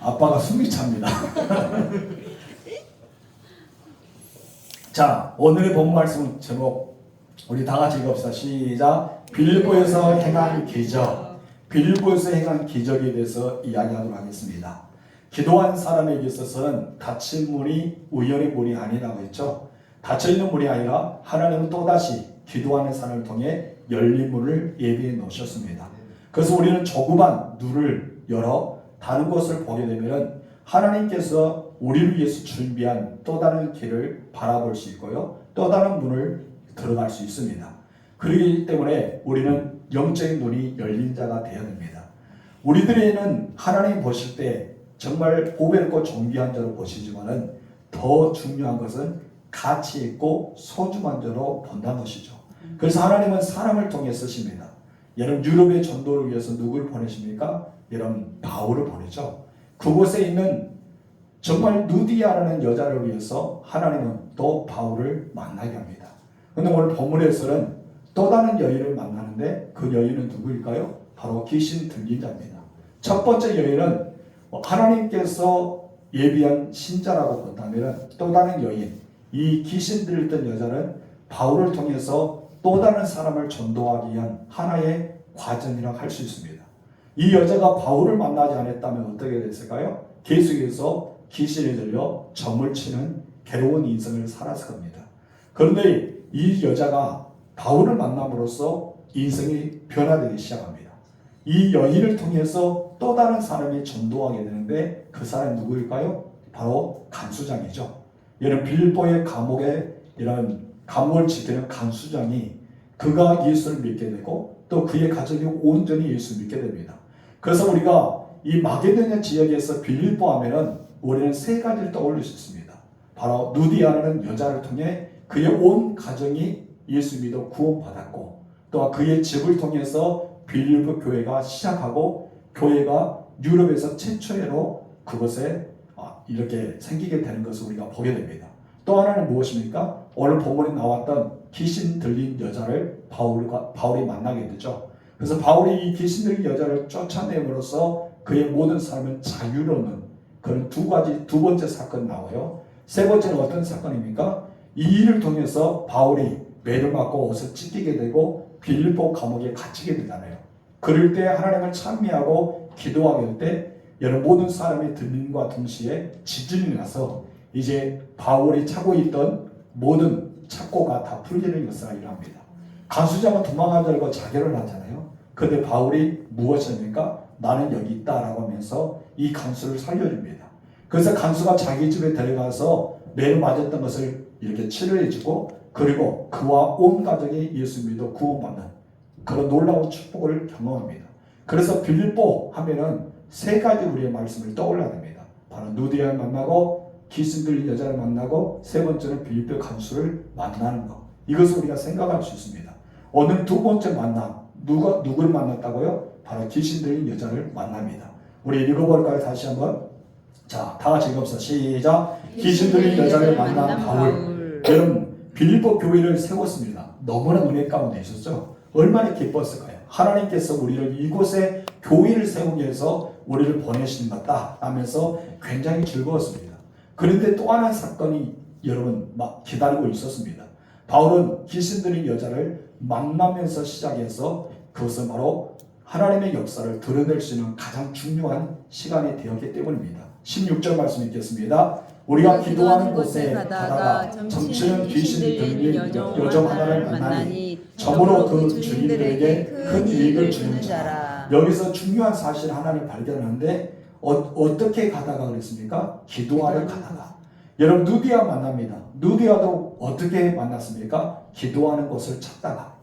아빠가 숨이 찹니다. 자, 오늘의 본 말씀 제목 우리 다 같이 읽읍시다. 시작. 빌보에서 행한 기적. 빌보에서 행한 기적에 대해서 이야기하도록 하겠습니다. 기도한 사람에게 있어서는 닫힌 문이 우연의 문이 아니라고 했죠. 닫혀 있는 문이 아니라 하나님은 또다시 기도하는 사람을 통해 열린 문을 예비해 놓으셨습니다. 그래서 우리는 조그만 눈을 열어 다른 것을 보게 되면 하나님께서 우리를 위해서 준비한 또 다른 길을 바라볼 수 있고요. 또 다른 문을 들어갈 수 있습니다. 그렇기 때문에 우리는 영적인 눈이 열린 자가 되어야 됩니다. 우리들에는 하나님 보실 때 정말 보배롭고 존귀한 자로 보시지만은 더 중요한 것은 가치 있고 소중한 자로 본다는 것이죠. 그래서 하나님은 사람을 통해 쓰십니다. 여러분 유럽의 전도를 위해서 누구를 보내십니까? 여러분 바울을 보내죠. 그곳에 있는 정말 누디아라는 여자를 위해서 하나님은 또 바울을 만나게 합니다. 근데 오늘 본문에서는 또 다른 여인을 만나는데 그 여인은 누구일까요? 바로 귀신 들린 자입니다. 첫 번째 여인은 하나님께서 예비한 신자라고 본다면 또 다른 여인, 이 귀신 들렸던 여자는 바울을 통해서 또 다른 사람을 전도하기 위한 하나의 과정이라고 할 수 있습니다. 이 여자가 바울을 만나지 않았다면 어떻게 됐을까요? 계속해서 귀신이 들려 점을 치는 괴로운 인생을 살았을 겁니다. 그런데 이 여자가 바울을 만남으로써 인생이 변화되기 시작합니다. 이 여인을 통해서 또 다른 사람이 전도하게 되는데 그 사람이 누구일까요? 바로 간수장이죠. 이런 빌보의 감옥에 이런 감옥을 지키는 간수장이 그가 예수를 믿게 되고 또 그의 가족이 온전히 예수 믿게 됩니다. 그래서 우리가 이 마게도냐 지역에서 빌보 하면은 우리는 세 가지를 떠올릴 수 있습니다. 바로 누디아라는 여자를 통해 그의 온 가정이 예수 믿어 구원받았고 또 그의 집을 통해서 빌보 교회가 시작하고 교회가 유럽에서 최초로 그것에 아, 이렇게 생기게 되는 것을 우리가 보게 됩니다. 또 하나는 무엇입니까? 오늘 본문에 나왔던 귀신 들린 여자를 바울과 바울이 만나게 되죠. 그래서 바울이 이 귀신 들린 여자를 쫓아내므로써 그의 모든 삶을 자유로는 그런 두 가지 두 번째 사건 나와요. 세 번째는 어떤 사건입니까? 이 일을 통해서 바울이 매를 맞고 옷을 찢기게 되고 빌보 감옥에 갇히게 되잖아요. 그럴 때 하나님을 찬미하고 기도하게 될 때 여러 모든 사람의 들림과 동시에 지진이 나서 이제 바울이 차고 있던 모든 착고가 다 풀리는 역사가 일어납니다. 간수장은 도망가려고 자결을 하잖아요. 근데 바울이 무엇입니까? 나는 여기 있다라고 하면서 이 간수를 살려줍니다. 그래서 간수가 자기 집에 데려가서 매를 맞았던 것을 이렇게 치료해주고 그리고 그와 온 가족이 예수 믿어 구원받는 그런 놀라운 축복을 경험합니다. 그래서 빌립보 하면은 세 가지 우리의 말씀을 떠올려야 됩니다. 바로 누디아를 만나고 기신 들린 여자를 만나고 세 번째는 빌립보 간수를 만나는 것. 이것을 우리가 생각할 수 있습니다. 오늘 두 번째 만남 누가 누구를 만났다고요? 바로 귀신 들린 여자를 만납니다. 우리 읽어볼까요? 다시 한번. 자, 다 같이 읽읍시다. 시작. 귀신 들린 여자를 만난 바울. 여러분, 빌립보 교회를 세웠습니다. 너무나 은혜 가운데 있었죠. 얼마나 기뻤을까요? 하나님께서 우리를 이곳에 교회를 세우기 위해서 우리를 보내신 것다 하면서 굉장히 즐거웠습니다. 그런데 또 하나 사건이 여러분 막 기다리고 있었습니다. 바울은 귀신 들린 여자를 만나면서 시작해서 그것은 바로 하나님의 역사를 드러낼 수 있는 가장 중요한 시간이 되었기 때문입니다. 16절 말씀 읽겠습니다. 우리가 기도하는 곳에 가다가 점치는 귀신이 들린 여정 하나를 만나니 점으로 그 주인들에게 큰 이익을 주는 자. 여기서 중요한 사실 하나를 발견하는데 어, 어떻게 가다가 그랬습니까? 기도하러 가다가. 여러분 누디아 만납니다. 누디아도 어떻게 만났습니까? 기도하는 곳을 찾다가.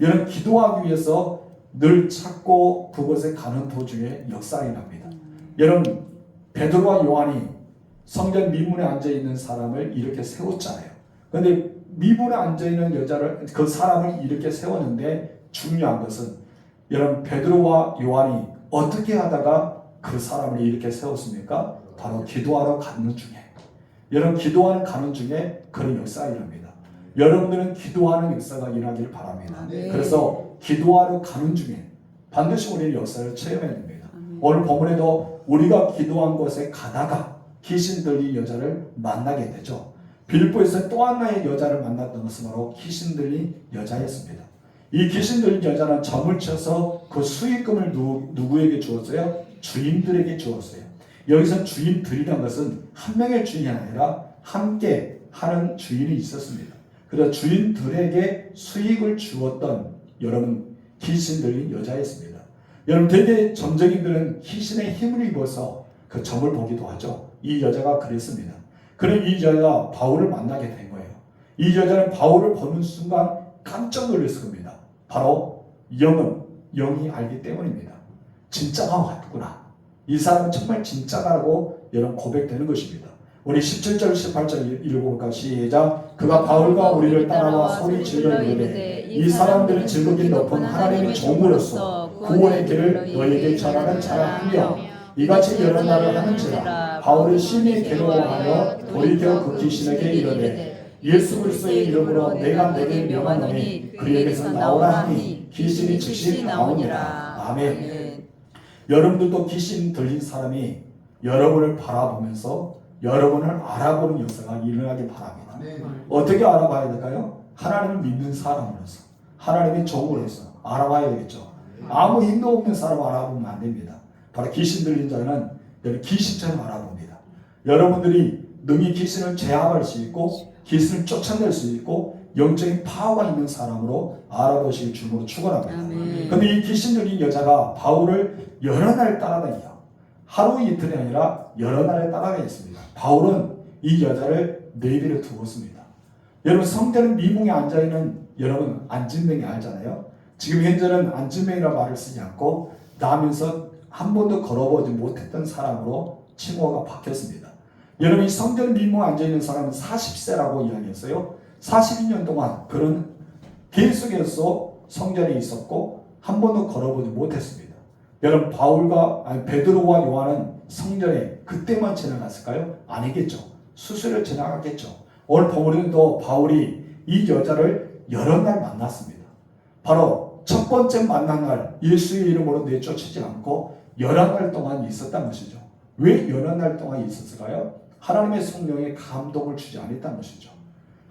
여러분 기도하기 위해서 늘 찾고 그곳에 가는 도중에 역사가 납니다. 여러분 베드로와 요한이 성전 미문에 앉아 있는 사람을 이렇게 세웠잖아요. 그런데 미문에 앉아 있는 여자를 그 사람을 이렇게 세웠는데 중요한 것은 여러분 베드로와 요한이 어떻게 하다가 그 사람을 이렇게 세웠습니까? 바로 기도하러 가는 중에 여러분 기도하는 가는 중에 그런 역사가 일어납니다. 여러분들은 기도하는 역사가 일어나기를 바랍니다. 네. 그래서 기도하러 가는 중에 반드시 우리는 역사를 체험해야 됩니다. 오늘 본문에도 우리가 기도한 곳에 가다가 귀신 들린 여자를 만나게 되죠. 빌보에서 또 하나의 여자를 만났던 것은 바로 귀신 들린 여자였습니다. 이 귀신 들린 여자는 점을 쳐서 그 수익금을 누, 누구에게 주었어요? 주인들에게 주었어요. 여기서 주인들이란 것은 한 명의 주인이 아니라 함께 하는 주인이 있었습니다. 그래서 주인들에게 수익을 주었던 여러분 귀신 들린 여자였습니다. 여러분 대개 점쟁이들은 귀신의 힘을 입어서 그 점을 보기도 하죠. 이 여자가 그랬습니다. 그런 이 여자가 바울을 만나게 된 거예요. 이 여자는 바울을 보는 순간 깜짝 놀랐을 겁니다. 바로 영은 영이 알기 때문입니다. 진짜가 왔구나. 이 사람은 정말 진짜다라고 여러분 고백되는 것입니다. 우리 17절 18절 읽어볼까 시작. 그가 바울과 우리를 따라와 소리 질러 이르되 이 사람들은 즐겁게 높은 하나님의 종으로서 구원의 길을 너에게 전하는 자라 하며 이같이 여러 날을 하는지라. 바울은 심히 괴로워하여 돌이켜 그 귀신에게 이르되 예수 그리스도의 이름으로 내가 내게 명하노니 그에게서 나오라 하니 귀신이 즉시 나오니라 아멘 여러분들도 귀신 들린 사람이 여러분을 바라보면서 여러분을 알아보는 역사가 일어나길 바랍니다. 어떻게 알아봐야 될까요? 하나님을 믿는 사람으로서 하나님의 종으로서 알아봐야 되겠죠. 아무 힘도 없는 사람 알아보면 안 됩니다. 바로 귀신 들린 자는 귀신처럼 알아봅니다. 여러분들이 능히 귀신을 제압할 수 있고 귀신을 쫓아낼 수 있고 영적인 파워가 있는 사람으로 알아보시길 주로 축원합니다. 근데 이 귀신 들린 여자가 바울을 여러 날 따라다녀요. 하루 이틀이 아니라 여러 날을 따라다녔습니다. 바울은 이 여자를 내비를 두었습니다. 여러분 성전은 미궁에 앉아 있는 여러분 안진뱅이 알잖아요. 지금 현재는 안진뱅이라는 말을 쓰지 않고 나면서 한 번도 걸어보지 못했던 사람으로 칭호가 바뀌었습니다. 여러분 이 성전 미궁에 앉아 있는 사람은 40세라고 이야기했어요. 42년 동안 그런 계속해서 성전에 있었고 한 번도 걸어보지 못했습니다. 여러분 바울과 아니 베드로와 요한은 성전에 그때만 지나갔을까요? 아니겠죠. 수술을 지나갔겠죠. 오늘 본문에도 바울이 이 여자를 여러 날 만났습니다. 바로 첫 번째 만난 날 예수의 이름으로 내쫓지 않고 여러 날 동안 있었단 것이죠. 왜 여러 날 동안 있었을까요? 하나님의 성령에 감동을 주지 않았다는 것이죠.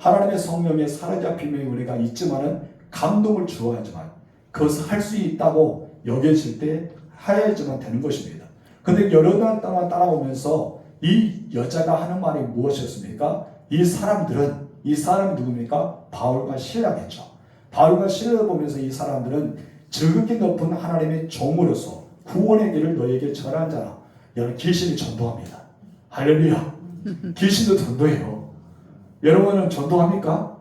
하나님의 성령에 사로잡힘에 우리가 있지만은 감동을 주어야지만 그것을 할 수 있다고 여겨질 때 하야지만 되는 것입니다. 근데 여러 날 동안 따라오면서 이 여자가 하는 말이 무엇이었습니까? 이 사람들은 이 사람이 누굽니까? 바울과 신라겠죠. 바울과 신라를 보면서 이 사람들은 즐겁게 높은 하나님의 종으로서 구원의 길을 너에게 전한 자라. 여러분 귀신이 전도합니다. 할렐루야. 귀신도 전도해요. 여러분은 전도합니까?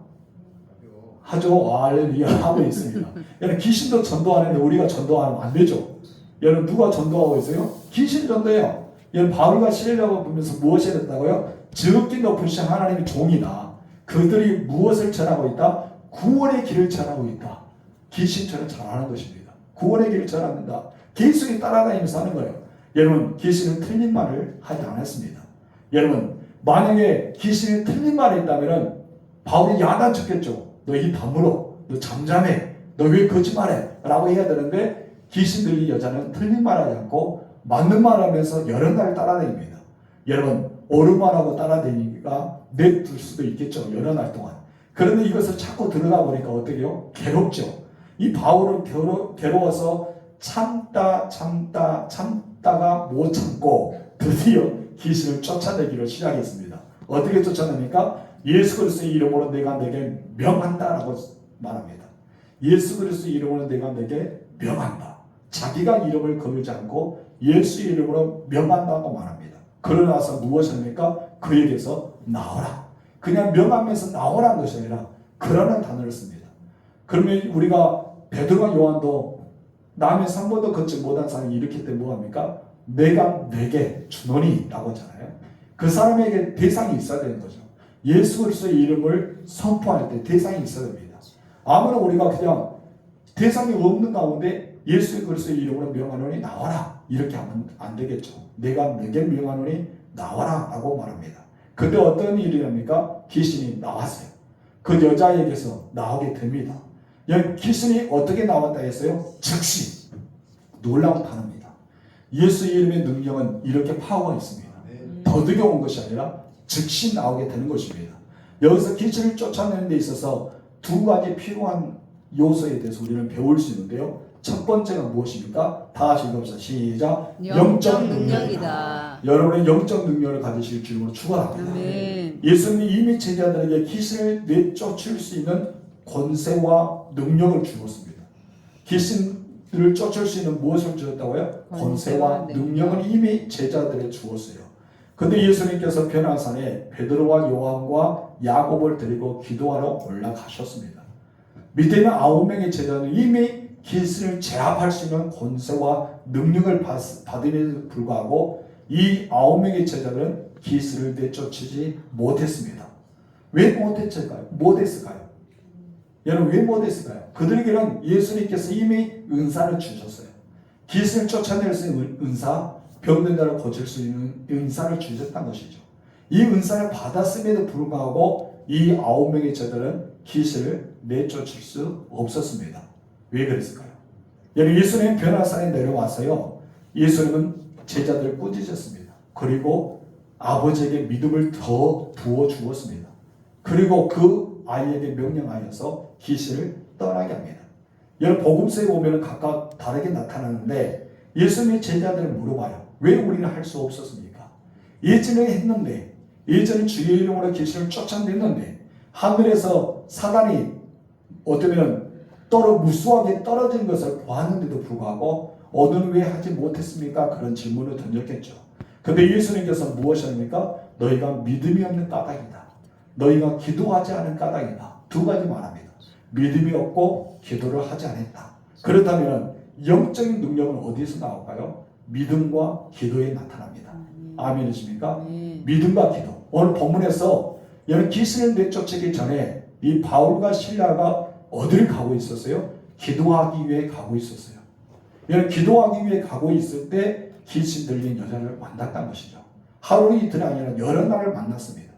하죠. 할렐루야 하고 있습니다. 여러분 귀신도 전도하는데 우리가 전도하면 안 되죠. 여러분 누가 전도하고 있어요? 귀신 전도해요. 여러분 바울과 실려고 보면서 무엇이 됐다고요? 즐겁게 높으신 하나님의 종이다. 그들이 무엇을 전하고 있다? 구원의 길을 전하고 있다. 귀신처럼 전하는 것입니다. 구원의 길을 전합니다. 계속 따라다니면서 하는 거예요. 여러분 귀신은 틀린 말을 하지 않았습니다. 여러분 만약에 귀신이 틀린 말이 있다면 바울이 야단쳤겠죠. 너이 다물어. 너 잠잠해. 너 왜 거짓말해? 라고 해야 되는데 귀신 들린 여자는 틀린 말하지 않고 맞는 말 하면서 여러 날 따라다닙니다. 여러분 말하고 따라다니기가 내둘 수도 있겠죠. 여러 날 동안. 그런데 이것을 자꾸 들으다 보니까 어떻게 해요? 괴롭죠. 이 바울은 괴로, 괴로워서 참다 참다 참다가 못 참고 드디어 귀신을 쫓아내기를 시작했습니다. 어떻게 쫓아냅니까? 예수 그리스도의 이름으로 내가 내게 명한다라고 말합니다. 예수 그리스도의 이름으로 내가 내게 명한다. 자기가 이름을 걸지 않고 예수 이름으로 명한다고 말합니다. 그러나서 무엇입니까? 그에게서 나오라. 그냥 명하면서 나오라는 것이 아니라 그러는 단어를 씁니다. 그러면 우리가 베드로와 요한도 남의 한 번도 걷지 못한 사람이 이렇게 때 뭐합니까? 내가 내게 주노니 라고 하잖아요. 그 사람에게 대상이 있어야 되는 거죠. 예수 그리스도의 이름을 선포할 때 대상이 있어야 됩니다. 아무나 우리가 그냥 대상이 없는 가운데 예수 그리스도의 이름으로 명하노니 나와라 이렇게 하면 안 되겠죠. 내가 내게 명하노니 나와라라고 말합니다. 근데 어떤 일이랍니까? 귀신이 나왔어요. 그 여자에게서 나오게 됩니다. 귀신이 어떻게 나왔다 했어요? 즉시 놀라운 단어입니다. 예수 이름의 능력은 이렇게 파워가 있습니다. 더득여 온 것이 아니라 즉시 나오게 되는 것입니다. 여기서 귀신을 쫓아내는 데 있어서 두 가지 필요한 요소에 대해서 우리는 배울 수 있는데요. 첫 번째가 무엇입니까? 다 같이 읽어봅시다. 시작. 영적 능력이다. 여러분의 영적 능력을 가지실 줄로 축원합니다. 예수님이 이미 제자들에게 귀신을 내쫓을 수 있는 권세와 능력을 주었습니다. 귀신 들을 쫓을 수 있는 무엇을 주었다고요? 권세와 능력을 이미 제자들에 주었어요. 근데 예수님께서 변화산에 베드로와 요한과 야곱을 데리고 기도하러 올라가셨습니다. 밑에 있는 아홉 명의 제자는 이미 귀신을 제압할 수 있는 권세와 능력을 받, 받음에도 불구하고 이 아홉 명의 제자들은 귀신을 내쫓지 못했습니다. 왜 못했을까요? 못했을까요? 여러분 왜 못했을까요? 그들에게는 예수님께서 이미 은사를 주셨어요. 귀신을 쫓아낼 수 있는 은사, 병든 자를 고칠 수 있는 은사를 주셨다는 것이죠. 이 은사를 받았음에도 불구하고 이 아홉 명의 제자들은 귀신을 내쫓을 수 없었습니다. 왜 그랬을까요? 여러분 예수님 변화산에 내려와서요. 예수님은 제자들을 꾸짖었습니다. 그리고 아버지에게 믿음을 더 부어 주었습니다. 그리고 그 아이에게 명령하여서 귀신을 떠나게 합니다. 여러분 복음서에 보면 각각 다르게 나타나는데 예수님의 제자들을 물어봐요. 왜 우리는 할 수 없었습니까? 예전에 했는데 예전에 주의 이름으로 귀신을 쫓아냈는데 하늘에서 사단이 어쩌면 떨어 무수하게 떨어진 것을 보았는데도 불구하고 오늘은 왜 하지 못했습니까? 그런 질문을 던졌겠죠. 근데 예수님께서 무엇이합니까? 너희가 믿음이 없는 까닭이다. 너희가 기도하지 않은 까닭이다. 두 가지 말합니다. 믿음이 없고 기도를 하지 않았다. 그렇다면 영적인 능력은 어디서 나올까요? 믿음과 기도에 나타납니다. 아멘이십니까? 아멘. 믿음과 기도. 오늘 본문에서 여러분 귀신을 내쫓기 전에 이 바울과 신라가 어디를 가고 있었어요? 기도하기 위해 가고 있었어요. 여러분 기도하기 위해 가고 있을 때 귀신 들린 여자를 만났다는 것이죠. 하루 이틀이 아니라 여러 날을 만났습니다.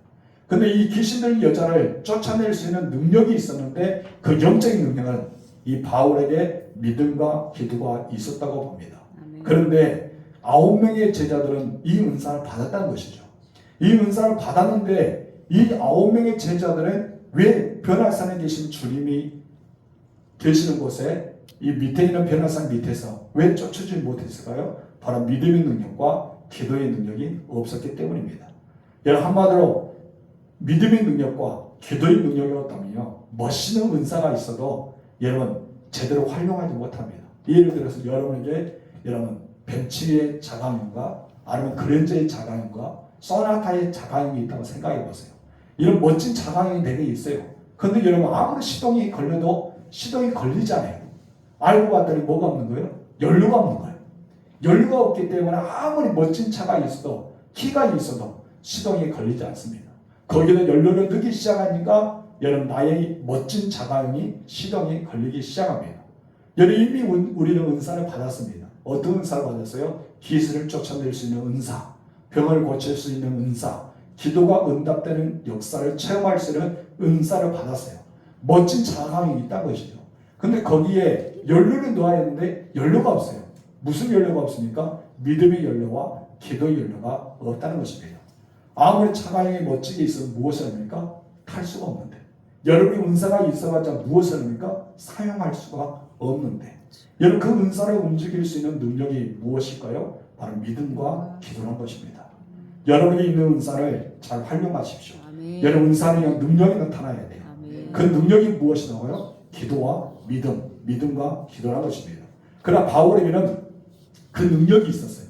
근데 이 귀신 들린 여자를 쫓아낼 수 있는 능력이 있었는데 그 영적인 능력은 이 바울에게 믿음과 기도가 있었다고 봅니다. 그런데 아홉 명의 제자들은 이 은사를 받았다는 것이죠. 이 은사를 받았는데 이 아홉 명의 제자들은 왜 변화산에 계신 주님이 계시는 곳에 이 밑에 있는 변화산 밑에서 왜 쫓아주지 못했을까요? 바로 믿음의 능력과 기도의 능력이 없었기 때문입니다. 여러분 한마디로 믿음의 능력과 기도의 능력이 없다면요 멋있는 은사가 있어도 여러분 제대로 활용하지 못합니다. 예를 들어서 여러분에게 여러분 벤츠의 자강인가 아니면 그랜저의 자강인가 소나타의 자강이 있다고 생각해 보세요. 이런 멋진 자강이 되게 있어요. 근데 여러분 아무리 시동이 걸려도 시동이 걸리잖아요. 알고 봤더니 뭐가 없는 거예요? 연료가 없는 거예요. 연료가 없기 때문에 아무리 멋진 차가 있어도 키가 있어도 시동이 걸리지 않습니다. 거기는 연료를 넣기 시작하니까 여러분 나의 멋진 자가용이 시동이 걸리기 시작합니다. 여러분 이미 운- 우리는 은사를 받았습니다. 어떤 은사를 받았어요? 기술을 쫓아낼 수 있는 은사, 병을 고칠 수 있는 은사, 기도가 응답되는 역사를 체험할 수 있는 은사를 받았어요. 멋진 자가용이 있다는 것이죠. 근데 거기에 연료를 넣어야 했는데 연료가 없어요. 무슨 연료가 없습니까? 믿음의 연료와 기도의 연료가 없다는 것입니다. 아무리 차가형이 멋지게 있어도 무엇을 합니까? 탈 수가 없는데. 여러분이 은사가 있어봤자 무엇을 합니까? 사용할 수가 없는데. 여러분 그 은사를 움직일 수 있는 능력이 무엇일까요? 바로 믿음과 기도란 것입니다. 여러분이 있는 은사를 잘 활용하십시오. 아멘. 여러분 은사는 능력이 나타나야 돼요. 아멘. 그 능력이 무엇이라고요? 기도와 믿음, 믿음과 기도라는 것입니다. 그러나 바울에게는 그 능력이 있었어요.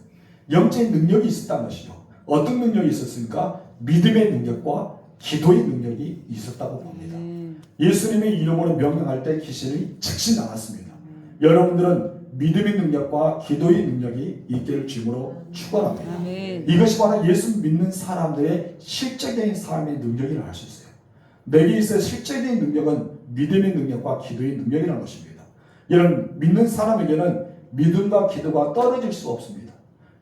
영적인 능력이 있었다는 것이죠. 어떤 능력이 있었습니까? 믿음의 능력과 기도의 능력이 있었다고 봅니다. 아멘. 예수님의 이름으로 명령할 때 귀신이 즉시 나갔습니다. 여러분들은 믿음의 능력과 기도의 능력이 있기를 주님으로 축원합니다. 이것이 바로 예수 믿는 사람들의 실제적인 삶의 능력이라고 할수 있어요. 내게 있어 실제적인 능력은 믿음의 능력과 기도의 능력이라는 것입니다. 여러분 믿는 사람에게는 믿음과 기도가 떨어질 수가 없습니다.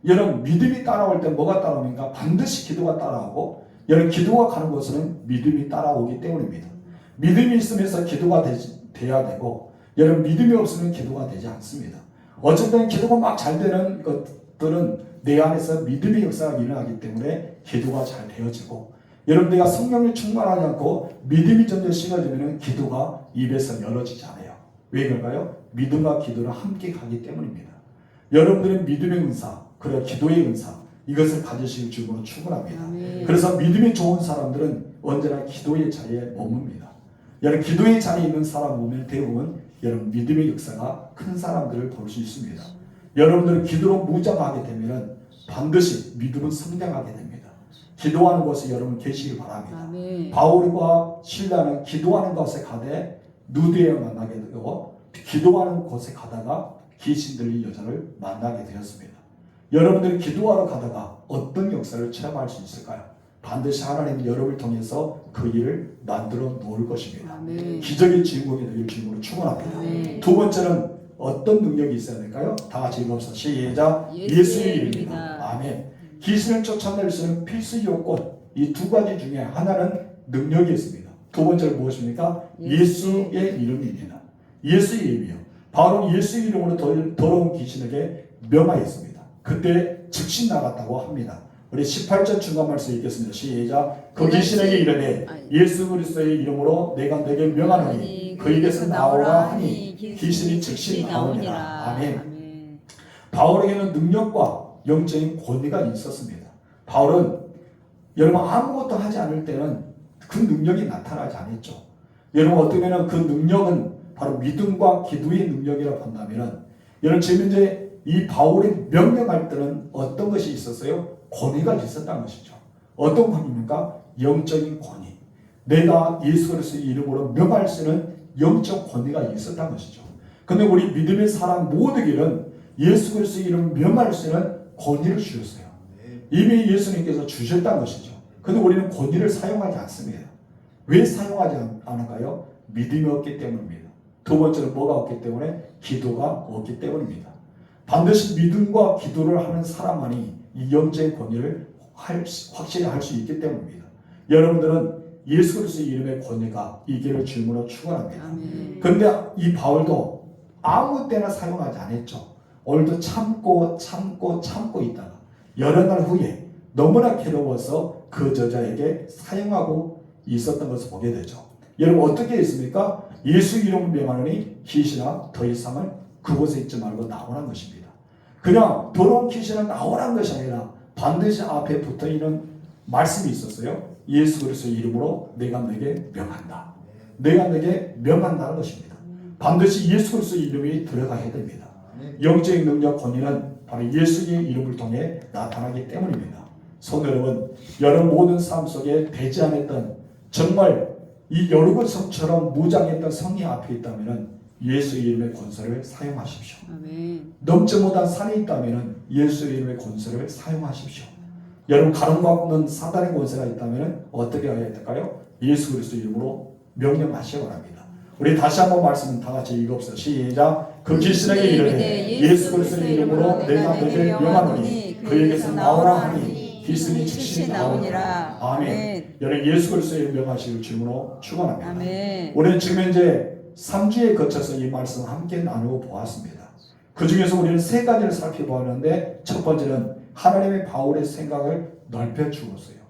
여러분 믿음이 따라올 때 뭐가 따라옵니까? 반드시 기도가 따라오고 여러분 기도가 가는 곳은 믿음이 따라오기 때문입니다. 믿음이 있으면서 기도가 되, 돼야 되고 여러분 믿음이 없으면 기도가 되지 않습니다. 어쨌든 기도가 막 잘 되는 그 것들은 내 안에서 믿음의 역사가 일어나기 때문에 기도가 잘 되어지고 여러분 내가 성령에 충만하지 않고 믿음이 점점 심어지면 기도가 입에서 열어지지 않아요. 왜 그럴까요? 믿음과 기도는 함께 가기 때문입니다. 여러분들은 믿음의 은사, 그리고 기도의 은사 이것을 가지실 줄로. 아멘. 그래서 믿음이 좋은 사람들은 언제나 기도의 자리에 머뭅니다. 여러분 기도의 자리에 있는 사람 보면 대부분 여러분 믿음의 역사가 큰 사람들을 볼 수 있습니다. 여러분들은 기도로 무장하게 되면 반드시 믿음은 성장하게 됩니다. 기도하는 곳에 여러분 계시길 바랍니다. 아멘. 바울과 신라는 기도하는 곳에 가되 누드에 만나게 되고 기도하는 곳에 가다가 귀신 들린 여자를 만나게 되었습니다. 여러분들이 기도하러 가다가 어떤 역사를 체험할 수 있을까요? 반드시 하나님 여러분을 통해서 그 일을 만들어 놓을 것입니다. 아멘. 기적의 주인공이 되길 주님으로 축원합니다. 아멘. 두 번째는 어떤 능력이 있어야 될까요? 다 같이 읽어봅시다. 시작. 예수의 예수의 이름이다. 아멘. 귀신을 쫓아낼 수 있는 필수 요건 이 두 가지 중에 하나는 능력이 있습니다. 두 번째는 무엇입니까? 예수의 이름입니다. 예수의 이름이요. 바로 예수의 이름으로 더- 더러운 귀신에게 명하였습니다. 그때 즉시 나갔다고 합니다. 우리 18절 중간 말씀 읽겠습니다. 시작. 그 귀신에게 이르되 예수 그리스도의 이름으로 내가 내게 명하노니 그에게서 나오라 하니 귀신이 즉시 나오니라. 아멘. 바울에게는 능력과 영적인 권위가 있었습니다. 바울은 여러분 아무것도 하지 않을 때는 그 능력이 나타나지 않았죠. 여러분 어떻게 보면 그 능력은 바로 믿음과 기도의 능력이라고 한다면 여러분 지금 이제 이 바울이 명령할 때는 어떤 것이 있었어요? 권위가 있었다는 것이죠. 어떤 권위입니까? 영적인 권위. 내가 예수 그리스도의 이름으로 명할 수 있는 영적 권위가 있었다는 것이죠. 근데 우리 믿음의 사람 모두에게는 예수 그리스도의 이름을 명할 수 있는 권위를 주셨어요. 이미 예수님께서 주셨다는 것이죠. 근데 우리는 권위를 사용하지 않습니다. 왜 사용하지 않- 않을까요? 믿음이 없기 때문입니다. 두 번째는 뭐가 없기 때문에? 기도가 없기 때문입니다. 반드시 믿음과 기도를 하는 사람만이 이 영적인 권위를 확실히 할 수 있기 때문입니다. 여러분들은 예수 그리스도의 이름의 권위가 이 길을 주문으로 축원합니다. 아멘. 근데 이 바울도 아무 때나 사용하지 않았죠. 오늘도 참고 참고 참고 있다가 여러 날 후에 너무나 괴로워서 그 저자에게 사용하고 있었던 것을 보게 되죠. 여러분 어떻게 했습니까? 예수 이름을 명하노니 귀신아 더 이상은 그곳에 있지 말고 나오라는 것입니다. 그냥 귀신은 나오라는 것이 아니라 반드시 앞에 붙어 있는 말씀이 있었어요. 예수 그리스도의 이름으로 내가 내게 명한다. 내가 내게 명한다는 것입니다. 반드시 예수 그리스도의 이름이 들어가야 됩니다. 영적인 능력 권위는 바로 예수의 이름을 통해 나타나기 때문입니다. 성도 여러분, 여러분 모든 삶 속에 되지 않았던 정말 이 여리고 성처럼 무장했던 성이 앞에 있다면 예수의 이름의 권세를 사용하십시오. 아멘. 넘지 못한 산이 있다면 예수의 이름의 권세를 사용하십시오. 여러분 가름받는 사단의 권세가 있다면 어떻게 해야 될까요? 예수 그리스도 이름으로 명령하시기 바랍니다. 우리 다시 한번 말씀 다 같이 읽읍시다. 시작. 그 귀신에게 이르되 예수 그리스도의 이름으로 내가 너를 명하노니 그에게서 나오라 하니 귀신이 즉시 나오니라. 아멘. 여러분 예수 그리스도의 이름 명하시길 주문으로 축원합니다. 아멘. 우리는 지금 현재 3주에 거쳐서 이 말씀 함께 나누어 보았습니다. 그 중에서 우리는 세 가지를 살펴보았는데 첫 번째는 하나님의 바울의 생각을 넓혀 주었어요.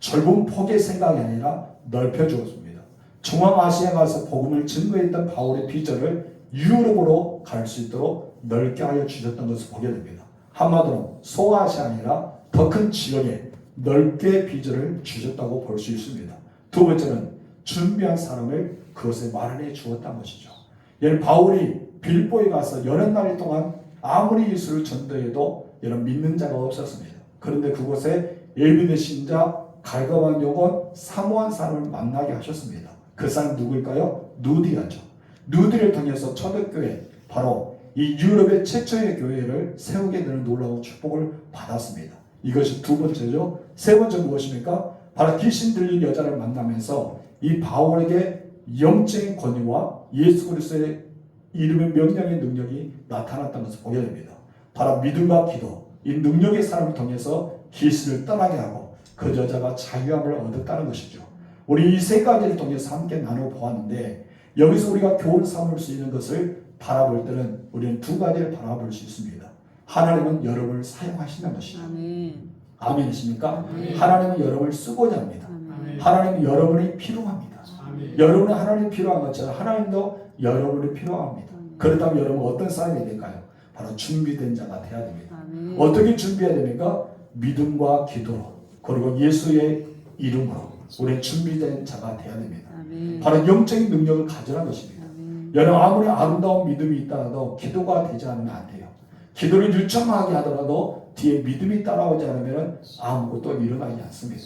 넓은 폭의 생각이 아니라 넓혀 주었습니다. 중앙아시아 가서 복음을 증거했던 바울의 비전을 유럽으로 갈 수 있도록 넓게 하여 주셨던 것을 보게 됩니다. 한마디로 소아시아 아니라 더 큰 지역에 넓게 비전을 주셨다고 볼 수 있습니다. 두 번째는 준비한 사람을 그것에 마련해 주었다는 것이죠. 예를 바울이 빌보에 가서 여러 날 동안 아무리 예수를 전도해도 여러분 믿는 자가 없었습니다. 그런데 그곳에 예비된 신자 갈가만 요건 사모한 사람을 만나게 하셨습니다. 그 사람 누구일까요? 누디아죠. 누디를 통해서 초대교회 바로 이 유럽의 최초의 교회를 세우게 되는 놀라운 축복을 받았습니다. 이것이 두 번째죠. 세 번째 무엇입니까? 바로 귀신 들린 여자를 만나면서 이 바울에게 영적인 권위와 예수 그리스도의 이름의 명령의 능력이 나타났다는 것을 보게 됩니다. 바로 믿음과 기도, 이 능력의 사람을 통해서 귀신을 떠나게 하고 그 여자가 자유함을 얻었다는 것이죠. 우리 이 세 가지를 통해서 함께 나눠 보았는데 여기서 우리가 교훈 삼을 수 있는 것을 바라볼 때는 우리는 두 가지를 바라볼 수 있습니다. 하나님은 여러분을 사용하신다는 것이죠. 아멘. 아멘이십니까? 아멘. 하나님은 여러분을 쓰고자 합니다. 아멘. 하나님은 여러분이 필요합니다. 여러분은 하나님이 필요한 것처럼 하나님도 여러분이 필요합니다. 그렇다면 여러분 어떤 사람이 될까요? 바로 준비된 자가 되어야 됩니다. 아멘. 어떻게 준비해야 됩니까? 믿음과 기도로 그리고 예수의 이름으로 우리 준비된 자가 되어야 됩니다. 아멘. 바로 영적인 능력을 가져라는 것입니다. 아멘. 여러분 아무리 아름다운 믿음이 있다가도 기도가 되지 않으면 안 돼요. 기도를 일정하게 하더라도 뒤에 믿음이 따라오지 않으면 아무것도 일어나지 않습니다.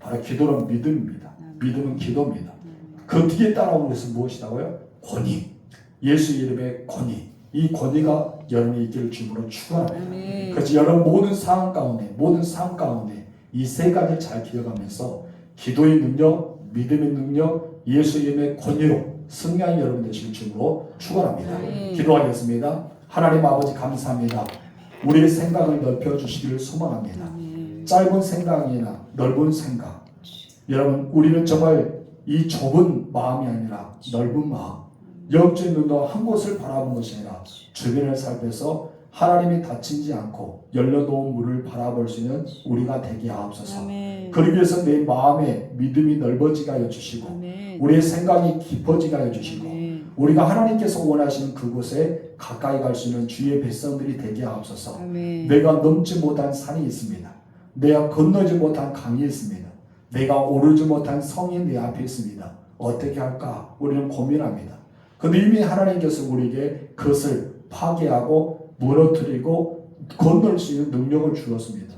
바로 기도는 믿음입니다. 믿음은 기도입니다. 그 뒤에 따라오는 것은 무엇이라고요? 권위. 예수 이름의 권위. 이 권위가 여러분이 있기를 주문으로 축원합니다. 그래서 여러분 모든 상황 가운데 모든 삶 가운데 이 세 가지를 잘 기억하면서 기도의 능력, 믿음의 능력, 예수 이름의 권위로 승리한 여러분 되시길 주로 축원합니다. 기도하겠습니다. 하나님 아버지 감사합니다. 우리의 생각을 넓혀 주시기를 소망합니다. 짧은 생각이나 넓은 생각. 여러분 우리는 정말 이 좁은 마음이 아니라 넓은 마음. 영적인 눈으로 한 곳을 바라본 것이 아니라 주변을 살펴서 하나님이 다치지 않고 열려놓은 물을 바라볼 수 있는 우리가 되게 하옵소서. 아멘. 그러기 위해서 내 마음에 믿음이 넓어지게 하여 주시고 아멘. 우리의 생각이 깊어지게 하여 주시고 아멘. 우리가 하나님께서 원하시는 그곳에 가까이 갈 수 있는 주의 백성들이 되게 하옵소서. 아멘. 내가 넘지 못한 산이 있습니다. 내가 건너지 못한 강이 있습니다. 내가 오르지 못한 성이 내 앞에 있습니다. 어떻게 할까? 우리는 고민합니다. 근데 이미 하나님께서 우리에게 그것을 파괴하고 무너뜨리고 건널 수 있는 능력을 주었습니다.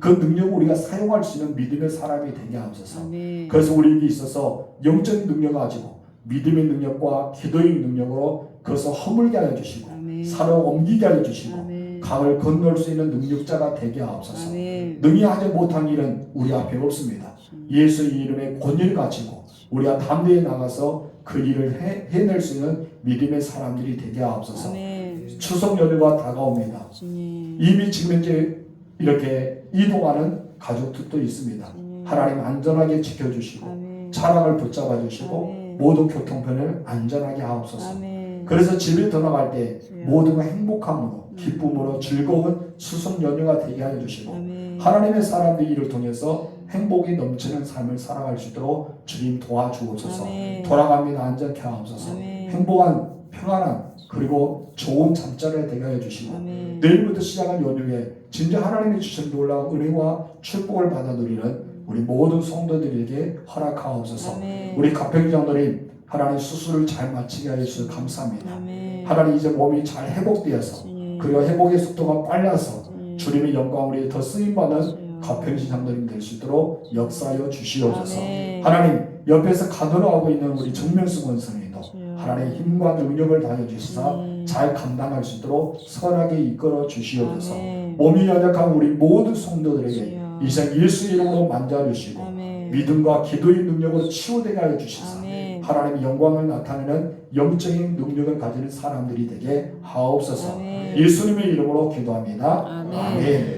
그 능력을 우리가 사용할 수 있는 믿음의 사람이 되게 하옵소서. 아멘. 그래서 우리에게 있어서 영적인 능력을 가지고 믿음의 능력과 기도의 능력으로 그것을 허물게 하여 주시고. 산을 옮기게 하여 주시고. 강을 건널 수 있는 능력자가 되게 하옵소서. 아멘. 능히 하지 못한 일은 우리 앞에 없습니다. 예수의 이름의 권위를 가지고 우리가 담대히 나가서 그 일을 해, 해낼 수 있는 믿음의 사람들이 되게 하옵소서. 아멘. 추석 연휴가 다가옵니다. 이미 지금 이제 이렇게 이동하는 가족들도 있습니다. 하나님 안전하게 지켜주시고 아멘. 차량을 붙잡아 주시고. 모든 교통편을 안전하게 하옵소서. 아멘. 그래서 집에 돌아갈 때. 모든 걸 행복함으로 기쁨으로 즐거운 수석 연휴가 되게 하여 주시고. 하나님의 사람들이 이를 통해서 행복이 넘치는 삶을 살아갈 수 있도록 주님 도와주옵소서. 돌아갑니다 안전케 하옵소서. 행복한 평안한 그리고 좋은 잠자리가 되게 하여 주시고 아멘. 내일부터 시작한 연휴에 진짜 하나님이 주신 놀라운 은혜와 축복을 받아 누리는 우리 모든 성도들에게 허락하옵소서. 아멘. 우리 가평장들이 하나님 수술을 잘 마치게 하여 주셔서 감사합니다. 아멘. 하나님 이제 몸이 잘 회복되어서 주님. 그리고 회복의 속도가 빨라서 주님. 주님의 영광 우리에 더 쓰임 받는 주여. 가평시 장로님 될 수 있도록 역사하여 주시옵소서. 아멘. 하나님 옆에서 가둬놓고 있는 우리 정명수 원성님도 주여. 하나님 힘과 능력을 다해 주시사 아멘. 잘 감당할 수 있도록 선하게 이끌어 주시옵소서. 아멘. 몸이 연약한 우리 모든 성도들에게. 이생 예수 이름으로 만져 주시고 아멘. 믿음과 기도의 능력으로 치유되게 하여 주시사. 하나님의 영광을 나타내는 영적인 능력을 가지는 사람들이 되게 하옵소서. 아멘. 예수님의 이름으로 기도합니다. 아멘. 아멘.